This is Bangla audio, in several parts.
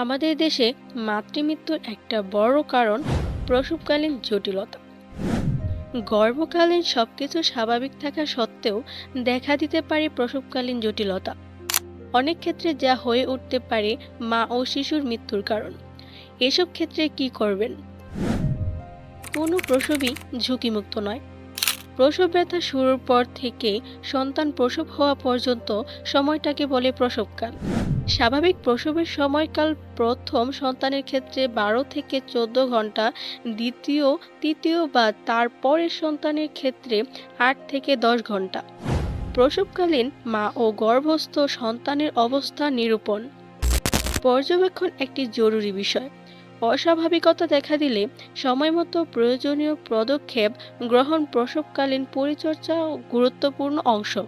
আমাদের দেশে মাতৃমৃত্যুর একটা বড় কারণ প্রসবকালীন জটিলতা। গর্ভকালীন সব কিছু স্বাভাবিক থাকা সত্ত্বেও দেখা দিতে পারে প্রসবকালীন জটিলতা। অনেক ক্ষেত্রে যা হয়ে উঠতে পারে মা ও শিশুর মৃত্যুর কারণ। এসব ক্ষেত্রে কি করবেন? কোনো প্রসবই ঝুঁকিমুক্ত নয়। প্রসব ব্যথা শুরুর পর থেকে সন্তান প্রসব হওয়া পর্যন্ত সময়টাকে বলে প্রসবকাল। স্বাভাবিক প্রসবের সময়কাল প্রথম সন্তানের ক্ষেত্রে বারো থেকে চোদ্দ ঘণ্টা, দ্বিতীয়, তৃতীয় বা তারপরের সন্তানের ক্ষেত্রে আট থেকে দশ ঘণ্টা। প্রসবকালীন মা ও গর্ভস্থ সন্তানের অবস্থা নিরূপণ। পর্যবেক্ষণ একটি জরুরি বিষয়। অস্বাভাবিকতা দেখা দিলে সময়মতো প্রয়োজনীয় পদক্ষেপ গ্রহণ প্রসবকালীন পরিচর্যা গুরুত্বপূর্ণ অংশ।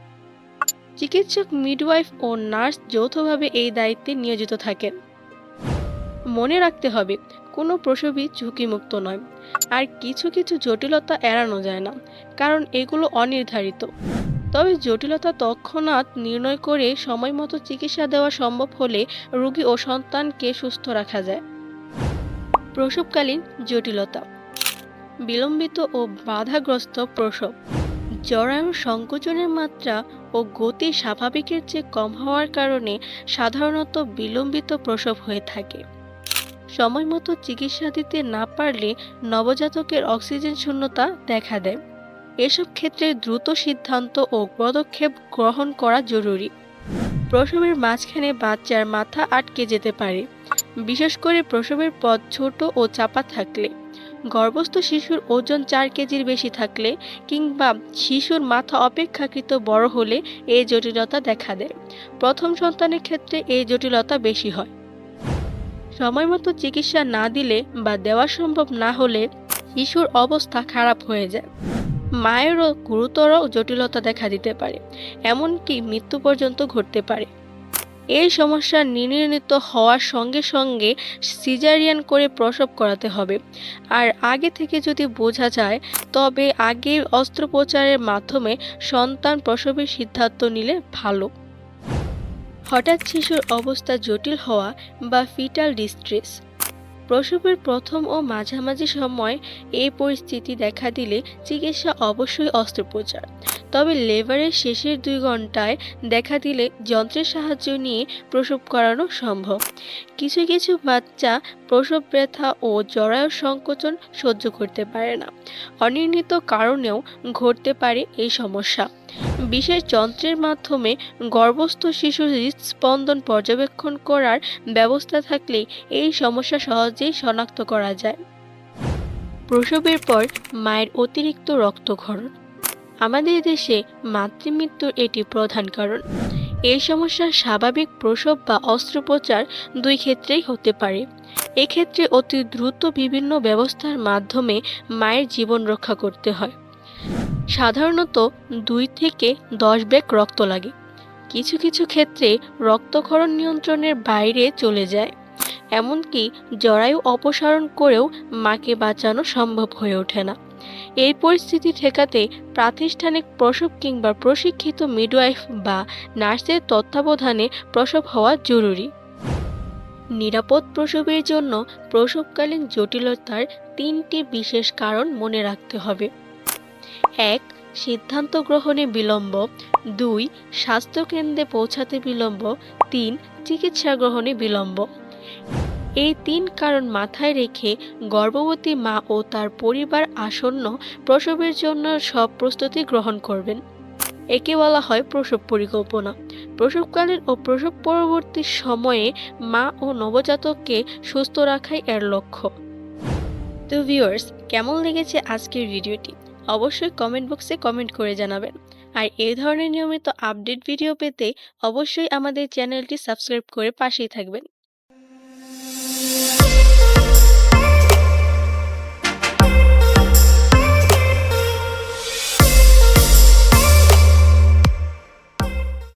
চিকিৎসক মিডওয়াইফ ও নার্স যৌথভাবে এই দায়িত্বে নিয়োজিত থাকেন। মনে রাখতে হবে, কোনো প্রসবই ঝুঁকিমুক্ত নয়। আর কিছু কিছু জটিলতা এড়ানো যায় না, কারণ এগুলো অনির্ধারিত। তবে জটিলতা তৎক্ষণাৎ নির্ণয় করে সময়মতো চিকিৎসা দেওয়া সম্ভব হলে রোগী ও সন্তানকে সুস্থ রাখা যায়। প্রসবকালীন জটিলতা। বিলম্বিত ও বাধাগ্রস্ত প্রসব। জরায়ু সংকোচনের মাত্রা ও গতি স্বাভাবিকের চেয়ে কম হওয়ার কারণে সাধারণত বিলম্বিত প্রসব হয়ে থাকে। সময়মতো চিকিৎসা দিতে না পারলে নবজাতকের অক্সিজেন শূন্যতা দেখা দেয়। এসব ক্ষেত্রে দ্রুত সিদ্ধান্ত ও পদক্ষেপ গ্রহণ করা জরুরি। প্রসবের মাঝখানে বাচ্চার মাথা আটকে যেতে পারে। বিশেষ করে প্রসবের পথ ছোট ও চাপা থাকলে, গর্ভস্থ শিশুর ওজন চার কেজির বেশি থাকলে কিংবা শিশুর মাথা অপেক্ষাকৃত বড় হলে এই জটিলতা দেখা দেয়। প্রথম সন্তানের ক্ষেত্রে এই জটিলতা বেশি হয়। সময়মতো চিকিৎসা না দিলে বা দেওয়া সম্ভব না হলে শিশুর অবস্থা খারাপ হয়ে যায়। মায়েরও গুরুতর জটিলতা দেখা দিতে পারে, এমনকি মৃত্যু পর্যন্ত ঘটতে পারে। এই সমস্যা নির্ণীত হওয়ার সঙ্গে সঙ্গে সিজারিয়ান করে প্রসব করাতে হবে। আর আগে থেকে যদি বোঝা যায়, তবে আগে অস্ত্রোপচারের মাধ্যমে সন্তান প্রসবের সিদ্ধান্ত নিলে ভালো। হঠাৎ শিশুর অবস্থা জটিল হওয়া বা ফিটাল ডিস্ট্রেস প্রসবের প্রথম ও মাঝামাঝি সময় এই পরিস্থিতি দেখা দিলে চিকিৎসা অবশ্যই অস্ত্রোপচার। তবে লেবারের শেষের দুই ঘন্টায় দেখা দিলে যন্ত্রের সাহায্য নিয়ে প্রসব করানো সম্ভব। কিছু কিছু বাচ্চা প্রসব ব্যথা ও জরায়ু সংকোচন সহ্য করতে পারে না। অনির্ণীত কারণেও ঘটতে পারে এই সমস্যা। বিশেষ যন্ত্রের মাধ্যমে গর্ভস্থ শিশুর হৃদস্পন্দন পর্যবেক্ষণ করার ব্যবস্থা থাকলে এই সমস্যা সহজেই শনাক্ত করা যায়। প্রসবের পর মায়ের অতিরিক্ত রক্তক্ষরণ। আমাদের দেশে মাতৃমৃত্যুর এটি প্রধান কারণ। এই সমস্যার স্বাভাবিক প্রসব বা অস্ত্রোপচার দুই ক্ষেত্রেই হতে পারে। এক্ষেত্রে অতি দ্রুত বিভিন্ন ব্যবস্থার মাধ্যমে মায়ের জীবন রক্ষা করতে হয়। সাধারণত দুই থেকে দশ ব্যাগ রক্ত লাগে। কিছু কিছু ক্ষেত্রে রক্তক্ষরণ নিয়ন্ত্রণের বাইরে চলে যায়। এমনকি জরায়ু অপসারণ করেও মাকে বাঁচানো সম্ভব হয়ে ওঠে না। এই পরিস্থিতি ঠেকাতে প্রাতিষ্ঠানিক প্রসব কিংবা প্রশিক্ষিত মিডওয়াইফ বা নার্সের তত্ত্বাবধানে প্রসব হওয়া জরুরি। নিরাপদ প্রসবের জন্য প্রসবকালীন জটিলতার তিনটি বিশেষ কারণ মনে রাখতে হবে। এক, সিদ্ধান্ত গ্রহণে বিলম্ব। দুই, স্বাস্থ্যকেন্দ্রে পৌঁছাতে বিলম্ব। তিন, চিকিৎসা গ্রহণে বিলম্ব। এই তিন কারণ মাথায় রেখে গর্ভবতী মা ও তার পরিবার আসন্ন প্রসবের জন্য সব প্রস্তুতি গ্রহণ করবেন। একে বলা হয় প্রসব পরিকল্পনা। প্রসবকালীন ও প্রসব পরবর্তী সময়ে মা ও নবজাতককে সুস্থ রাখাই এর লক্ষ্য। তো ভিউয়ার্স, কেমন লেগেছে আজকের ভিডিওটি? অবশ্যই কমেন্ট বক্সে কমেন্ট করে জানাবেন। আর এই ধরনের নিয়মিত আপডেট ভিডিও পেতে অবশ্যই আমাদের চ্যানেলটি সাবস্ক্রাইব করে পাশেই থাকবেন।